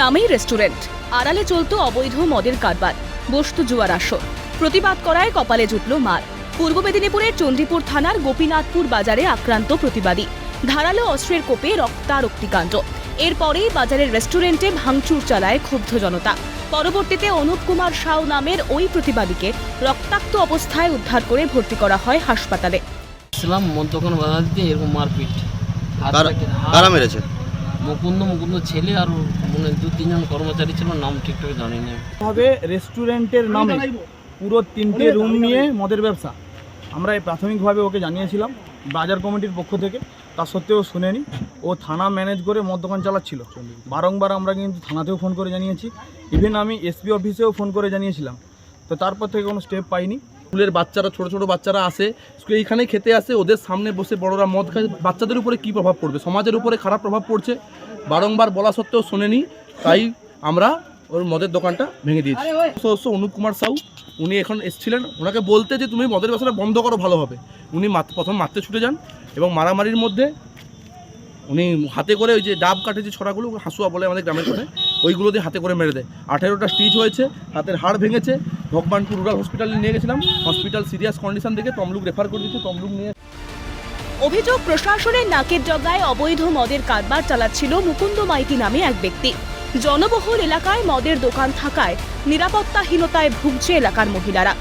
নামেই রেস্টুরেন্ট আড়ালে চলতো অবৈধ মদের কারবার বস্তু জুয়ার আসর। প্রতিবাদ করায় কপালে জুটল মার। পূর্ব মেদিনীপুরের চণ্ডীপুর থানার গোপীনাথপুর বাজারে আক্রান্ত প্রতিবাদী। ধারালো অস্ত্রের কোপে রক্তারক্তিকাণ্ড এরপরেই বাজারের রেস্টুরেন্টে ভাঙচুর চালায় ক্ষুব্ধ জনতা। পরবর্তীতে অনুপ কুমার সাউ নামের ওই প্রতিবাদীকে রক্তাক্ত অবস্থায় উদ্ধার করে ভর্তি করা হয় হাসপাতালে। ছিলাম মদ দোকান বাধা দিতে এরকম মারপিট। কারা মেরেছে? মুকুন্দ মুকুন্দ ছেলে আর মানে দু তিনজন কর্মচারী ছিল, নাম ঠিকঠাক জানি না। ভাবে রেস্টুরেন্টের নামে পুরো তিনটে রুম নিয়ে মদের ব্যবসা। আমরা প্রাথমিকভাবে ওকে জানিয়েছিলাম, বাজার কমিটির পক্ষ থেকে, তা সত্ত্বেও শুনেনি। ও থানা ম্যানেজ করে মদ দোকান চালাচ্ছিল। বারংবার আমরা কিন্তু থানাতেও ফোন করে জানিয়েছি। ইভেন আমি এসপি অফিসেও ফোন করে জানিয়েছিলাম। তো তারপর থেকে কোনো স্টেপ পাইনি। স্কুলের বাচ্চারা, ছোট ছোট বাচ্চারা আসে এইখানে খেতে আসে, ওদের সামনে বসে বড়রা মদ খায়। বাচ্চাদের উপরে কী প্রভাব পড়বে? সমাজের উপরে খারাপ প্রভাব পড়ছে। বারংবার বলা সত্ত্বেও শোনেনি, তাই আমরা ওর মদের দোকানটা ভেঙে দিয়েছি। সদস্য অনুপ কুমার সাউ, উনি এখন এসেছিলেন। ওনাকে বলতে যে তুমি মদের ব্যবসাটা বন্ধ করো, ভালো হবে। উনি প্রথম মারতে ছুটে যান এবং মারামারির মধ্যে উনি হাতে করে ওই যে ডাব কাঠে যে ছড়াগুলো, হাসুয়া বলে আমাদের গ্রামের কথা ওইগুলো দিয়ে হাতে করে মেরে দেয়। আঠেরোটা স্টিচ হয়েছে, হাতের হাড় ভেঙেছে, ভগবানপুর রুরাল হসপিটালে নিয়ে গেছিলাম। হসপিটাল সিরিয়াস কন্ডিশন দেখে তমলুক রেফার করে দিচ্ছে তমলুক নিয়ে অভিযোগ, প্রশাসনের নাকের ডগায় অবৈধ মদের কারবার চালাচ্ছিল মুকুন্দ মাইতি নামে এক ব্যক্তি। জনবহুল এলাকায় মদের দোকান থাকায় নিরাপত্তাহীনতায় ভুগছে এলাকার মহিলারা।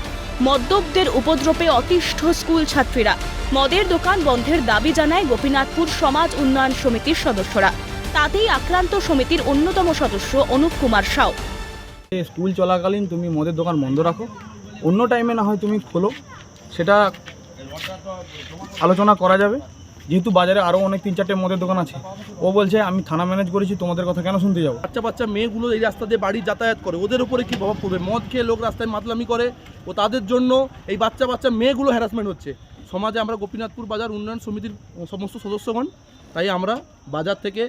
মদ্যপদের উপদ্রবে অতিষ্ঠ স্কুল ছাত্রীরা। মদের দোকান বন্ধের দাবি জানায় গোপীনাথপুর সমাজ উন্নয়ন সমিতির সদস্যরা। তাতেই আক্রান্ত সমিতির অন্যতম সদস্য অনুপ কুমার সাউ। স্কুল চলাকালীন তুমি মদের দোকান বন্ধ রাখো। অন্য টাইমে না হয় তুমি খোলো। সেটা আলোচনা করা যাবে। যেহেতু বাজারে আরও অনেক তিন চারটে মদের দোকান আছে। ও বলছে আমি থানা ম্যানেজ করেছি তোমাদের কথা কেন শুনতে যাব? বাচ্চা বাচ্চা মেয়েগুলো এই রাস্তা দিয়ে বাড়ি যাতায়াত করে ওদের উপরে কী প্রভাব পড়বে? মদ খেয়ে লোক রাস্তায় মাতলামি করে ও তাদের জন্য এই বাচ্চা বাচ্চা মেয়েগুলো হ্যারাসমেন্ট হচ্ছে। সমাজে আমরা গোপীনাথপুর বাজার উন্নয়ন সমিতির সমস্ত সদস্যগণ তাই আমরা বাজার থেকে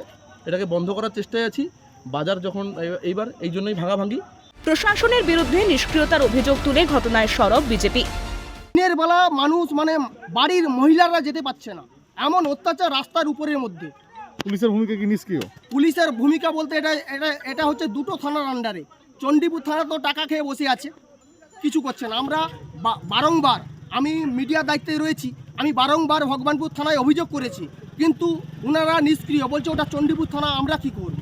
এটাকে বন্ধ করার চেষ্টায় আছি। বাজার যখন এই- এইবার এই জন্যই ভাঙাভাঙি প্রশাসনের বিরুদ্ধে নিষ্ক্রিয়তার অভিযোগ তুলে ঘটনায় সরব বিজেপি। দিনের বেলা মানুষ মানে বাড়ির মহিলারা যেতে পারছে না। এমন অত্যাচার রাস্তার উপরের মধ্যে। পুলিশের ভূমিকা কি নিষ্ক্রিয়? পুলিশের ভূমিকা বলতে এটা এটা এটা হচ্ছে দুটো থানার আন্ডারে চণ্ডীপুর থানা তো টাকা খেয়ে বসে আছে। কিছু করছে না। আমরা বা- বারংবার আমি মিডিয়া দায়িত্বে রয়েছি। আমি বারংবার ভগবানপুর থানায় অভিযোগ করেছি। কিন্তু ওনারা নিষ্ক্রিয়। বলছে ওটা চণ্ডীপুর থানা, আমরা কি করব?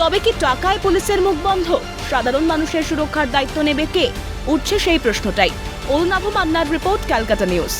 তবে কি টাকায় পুলিশের মুখ বন্ধ? সাধারণ মানুষের সুরক্ষার দায়িত্ব নেবে কে? উঠছে সেই প্রশ্নটাই। অরুণাভ মান্নার রিপোর্ট ক্যালকাটা নিউজ।